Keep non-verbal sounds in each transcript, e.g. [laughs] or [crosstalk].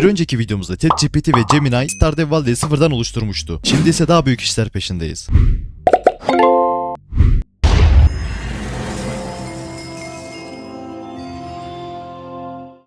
Bir önceki videomuzda ChatGPT ve Gemini Stardew Valley'i sıfırdan oluşturmuştu. Şimdi ise daha büyük işler peşindeyiz.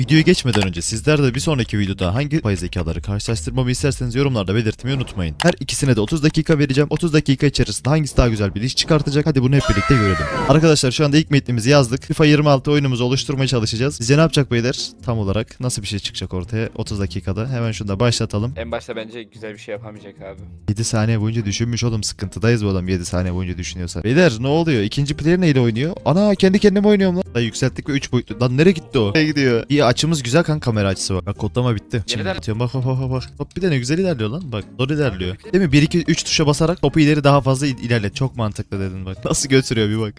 Videoya geçmeden önce sizler de bir sonraki videoda hangi yapay zekaları karşılaştırmamı isterseniz yorumlarda belirtmeyi unutmayın. Her ikisine de 30 dakika vereceğim. 30 dakika içerisinde hangisi daha güzel bir iş çıkartacak hadi bunu hep birlikte görelim. Arkadaşlar şu anda ilk metnimizi yazdık. FIFA 26 oyunumuzu oluşturmaya çalışacağız. Sizce ne yapacak beyler? Tam olarak nasıl bir şey çıkacak ortaya 30 dakikada? Hemen şunu da başlatalım. En başta bence güzel bir şey yapamayacak abi. 7 saniye boyunca düşünmüş oğlum sıkıntıdayız bu adam 7 saniye boyunca düşünüyorsa. Beyler ne oluyor? İkinci player neyle oynuyor? Ana kendi kendime oynuyorum lan. Lan yükselttik ve 3 boyutlu. Lan nereye gitti o? Nereye gidiyor? İyi açımız güzel kan kamera açısı bak. Bak kodlama bitti. Şimdi Yeniden- atıyorum bak bak bak bak. Top bir de ne güzel ilerliyor lan bak. Doğru ilerliyor. Değil mi? 1 2 3 tuşa basarak topu ileri daha fazla il- ilerlet. Çok mantıklı dedin bak. Nasıl götürüyor bir bak.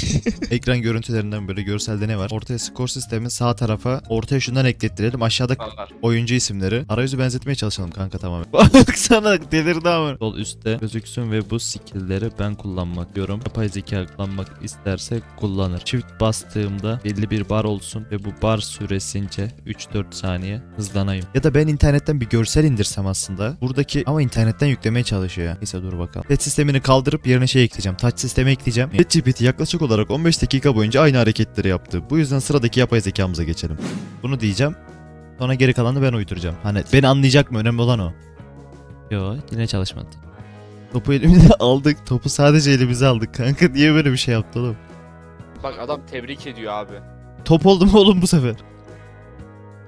[laughs] Ekran görüntülerinden böyle görselde ne var? Ortaya skor sistemin sağ tarafa ortaya şundan eklettirelim. Aşağıda Var. oyuncu isimleri. Arayüzü benzetmeye çalışalım kanka tamamen. [laughs] Baksana delirdi ama. Sol üstte gözüksün ve bu skill'leri ben kullanmak diyorum. Yapay zeka kullanmak isterse kullanır. Çift bastığımda belli bir bar olsun ve bu bar süresince 3-4 saniye hızlanayım. Ya da ben internetten bir görsel indirsem aslında. Buradaki ama internetten yüklemeye çalışıyor. Neyse dur bakalım. Touch sistemini kaldırıp yerine şey ekleyeceğim. Touch sistemi ekleyeceğim. ChatGPT yaklaşık olarak 15 dakika boyunca aynı hareketleri yaptı. Bu yüzden sıradaki yapay zekamıza geçelim. Bunu diyeceğim. Sonra geri kalanı ben uyduracağım. Hani beni anlayacak mı? Önemli olan o. Yo yine çalışmadı. Topu elimize [laughs] aldık. Topu sadece elimize aldık kanka. Niye böyle bir şey yaptı oğlum? Bak adam tebrik ediyor abi. Top oldu mu oğlum bu sefer?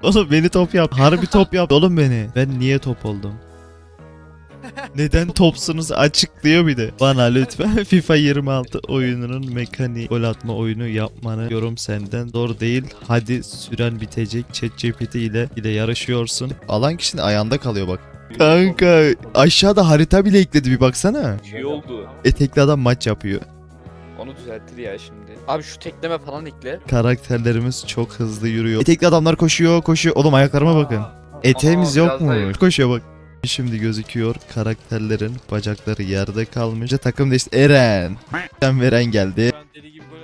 Oğlum beni top yap. Harbi top yap. Oğlum beni. Ben niye top oldum? Neden topsunuz açıklıyor bir de. Bana lütfen [laughs] FIFA 26 oyununun mekaniği gol atma oyunu yapmanı yorum senden zor değil. Hadi süren bitecek. ChatGPT ile ile yarışıyorsun. Alan kişinin ayağında kalıyor bak. Kanka aşağıda harita bile ekledi bir baksana. İyi oldu. Etekli adam maç yapıyor. Onu düzeltir ya şimdi. Abi şu tekleme falan ekle. Karakterlerimiz çok hızlı yürüyor. Etekli adamlar koşuyor koşuyor. Oğlum ayaklarıma bakın. Eteğimiz Aa, yok mu? Koşuyor bak. Şimdi gözüküyor karakterlerin bacakları yerde kalmış. İşte takım değişti. Eren. Sen veren geldi.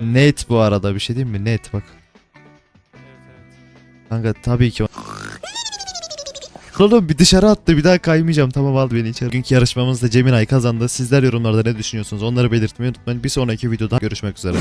Net bu arada bir şey değil mi? Net bak. Kanka tabii ki Oğlum bir dışarı attı bir daha kaymayacağım tamam al beni içeri. Bugünkü yarışmamızda Gemini kazandı. Sizler yorumlarda ne düşünüyorsunuz onları belirtmeyi unutmayın. Bir sonraki videoda görüşmek üzere.